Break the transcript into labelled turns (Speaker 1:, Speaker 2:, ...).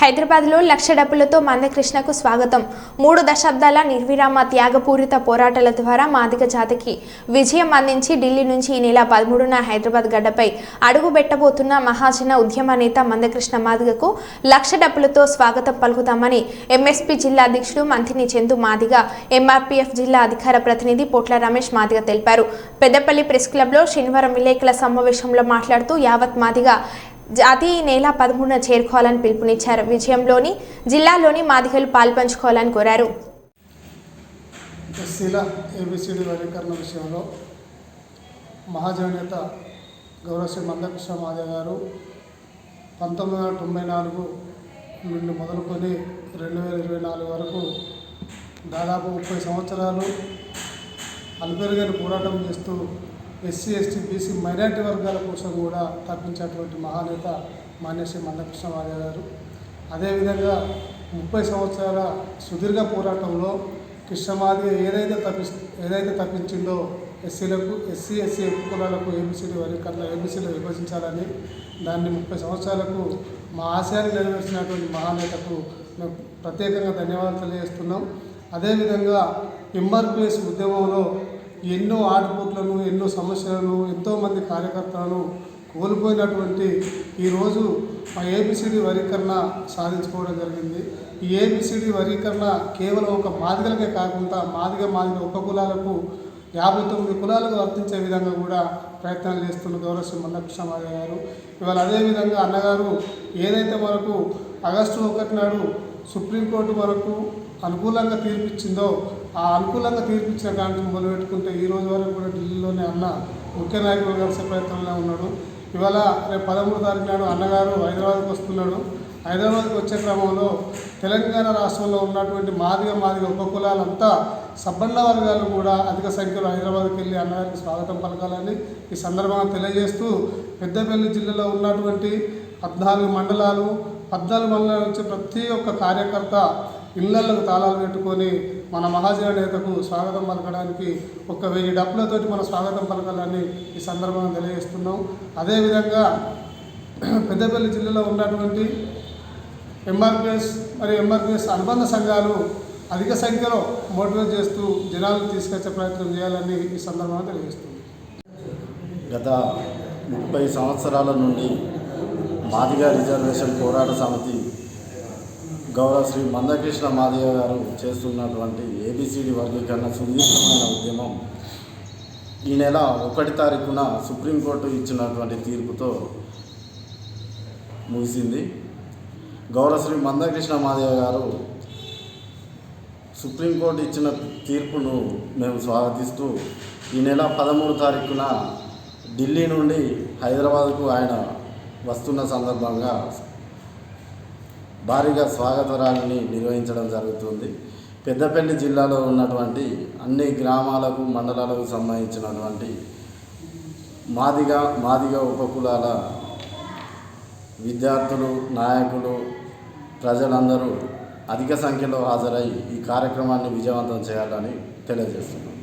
Speaker 1: హైదరాబాద్లో లక్ష డబ్బులతో మందకృష్ణకు స్వాగతం. మూడు దశాబ్దాల నిర్విరామ త్యాగపూరిత పోరాటాల ద్వారా మాదిగ జాతికి విజయం అందించి ఢిల్లీ నుంచి ఈ నెల పదమూడున హైదరాబాద్ గడ్డపై అడుగు పెట్టబోతున్న మహాజన ఉద్యమ నేత మందకృష్ణ మాదిగకు లక్ష డబ్బులతో స్వాగతం పలుకుతామని ఎంఎస్పీ జిల్లా అధ్యక్షుడు మంత్రిని చందు మాదిగ ఎంఆర్పీఎఫ్ జిల్లా అధికార ప్రతినిధి పోట్ల రమేష్ మాదిగ తెలిపారు. పెద్దపల్లి ప్రెస్ క్లబ్లో శనివారం విలేకరుల సమావేశంలో మాట్లాడుతూ యావత్ మాదిగ జాతి నేల నెల పదమూడున చేరుకోవాలని పిలుపునిచ్చారు. విజయంలోని జిల్లాలోని మాదిగలు పాల్పంచుకోవాలని కోరారు.
Speaker 2: ఎస్సీల ఏబిసిడి వర్గీకరణ విషయంలో మహాజననేత గౌరవశ్రీ మందకృష్ణ మాదే గారు పంతొమ్మిది వందల తొంభై నాలుగు నుండి మొదలుకొని రెండు వేల ఇరవై నాలుగు వరకు దాదాపు ముప్పై సంవత్సరాలు అలుపెరుగని పోరాటం చేస్తూ ఎస్సీ ఎస్టీ బీసీ మైనారిటీ వర్గాల కోసం కూడా తప్పించేటువంటి మహానేత మాన్యశ్రీ మందకృష్ణ మాదే గారు. అదేవిధంగా ముప్పై సంవత్సరాల సుదీర్ఘ పోరాటంలో కృష్ణమాది ఏదైతే తప్పి ఏదైతే తప్పించిందో ఎస్సీలకు ఎస్సీ ఎస్సీ కులాలకు ఏబీసీలు వర్గీకరణ ఏబీసీలు విభజించాలని దాన్ని ముప్పై సంవత్సరాలకు మా ఆశయాన్ని నెరవేర్చినటువంటి మహానేతకు మేము ప్రత్యేకంగా ధన్యవాదాలు తెలియజేస్తున్నాం. అదేవిధంగా ఎంఆర్పిఎస్ ఉద్యమంలో ఎన్నో ఆటుపోట్లను ఎన్నో సమస్యలను ఎంతోమంది కార్యకర్తలను కోల్పోయినటువంటి ఈరోజు మా ఏబిసిడి వర్గీకరణ సాధించుకోవడం జరిగింది. ఈ ఏబిసిడి వర్గీకరణ కేవలం ఒక మాదిగలకే కాకుండా మాదిగ మాదిగ ఉపకులాలకు యాభై తొమ్మిది కులాలకు వర్తించే విధంగా కూడా ప్రయత్నాలు చేస్తున్న గౌరవ మన్నకృష్ణ మాదిగ గారు. ఇవాళ అదేవిధంగా అన్నగారు ఏదైతే మనకు ఆగస్టు ఒకటి నాడు సుప్రీంకోర్టు వరకు అనుకూలంగా తీర్పిచ్చిందో ఆ అనుకూలంగా తీర్పిచ్చిన దానికి మొదలుపెట్టుకుంటే ఈ రోజు వరకు కూడా ఢిల్లీలోనే అన్న ముఖ్య నాయకులు కలిసే ప్రయత్నంలో ఉన్నాడు. ఇవాళ రేపు పదమూడు తారీఖు నాడు అన్నగారు హైదరాబాద్కి వస్తున్నాడు. హైదరాబాద్కి వచ్చే క్రమంలో తెలంగాణ రాష్ట్రంలో ఉన్నటువంటి మాదిగ మాదిగ ఉపకులాలంతా సబ్బన్న వర్గాలు కూడా అధిక సంఖ్యలో హైదరాబాద్కి వెళ్ళి అన్నగారికి స్వాగతం పలకాలని ఈ సందర్భంగా తెలియజేస్తూ పెద్దపల్లి జిల్లాలో ఉన్నటువంటి పద్నాలుగు మండలాలు పద్నాలుగు మండలాల నుంచి ప్రతి ఒక్క కార్యకర్త ఇళ్ళకు తాళాలు పెట్టుకొని మన మహాజన నేతకు స్వాగతం పలకడానికి ఒక వెయ్యి డప్పులతోటి మన స్వాగతం పలకాలని ఈ సందర్భంగా తెలియజేస్తున్నాం. అదేవిధంగా పెద్దపల్లి జిల్లాలో ఉన్నటువంటి ఎంఆర్పిఎస్ మరియు ఎంఆర్పిఎస్ అనుబంధ సంఘాలు అధిక సంఖ్యలో మోటివేట్ చేస్తూ జనాలు తీసుకొచ్చే ప్రయత్నం చేయాలని ఈ సందర్భంగా తెలియజేస్తుంది
Speaker 3: గత ముప్పై సంవత్సరాల నుండి మాదిగా రిజర్వేషన్ పోరాట సమితి గౌరవ శ్రీ మందకృష్ణ మాదిగ గారు చేస్తున్నటువంటి ఏబిసిడి వర్గీకరణ సుదీర్ఘమైన ఉద్యమం ఈ నెల ఒకటి తారీఖున సుప్రీంకోర్టు ఇచ్చినటువంటి తీర్పుతో ముగిసింది. గౌరవ శ్రీ మందకృష్ణ మాదిగ గారు సుప్రీంకోర్టు ఇచ్చిన తీర్పును మేము స్వాగతిస్తూ ఈ నెల పదమూడు తారీఖున ఢిల్లీ నుండి హైదరాబాద్కు ఆయన వస్తున్న సందర్భంగా భారీగా స్వాగత ర్యాలీని నిర్వహించడం జరుగుతుంది. పెద్దపల్లి జిల్లాలో ఉన్నటువంటి అన్ని గ్రామాలకు మండలాలకు సంబంధించినటువంటి మాదిగ మాదిగ ఉపకులాల విద్యార్థులు నాయకులు ప్రజలందరూ అధిక సంఖ్యలో హాజరై ఈ కార్యక్రమాన్ని విజయవంతం చేయాలని తెలియజేస్తున్నాం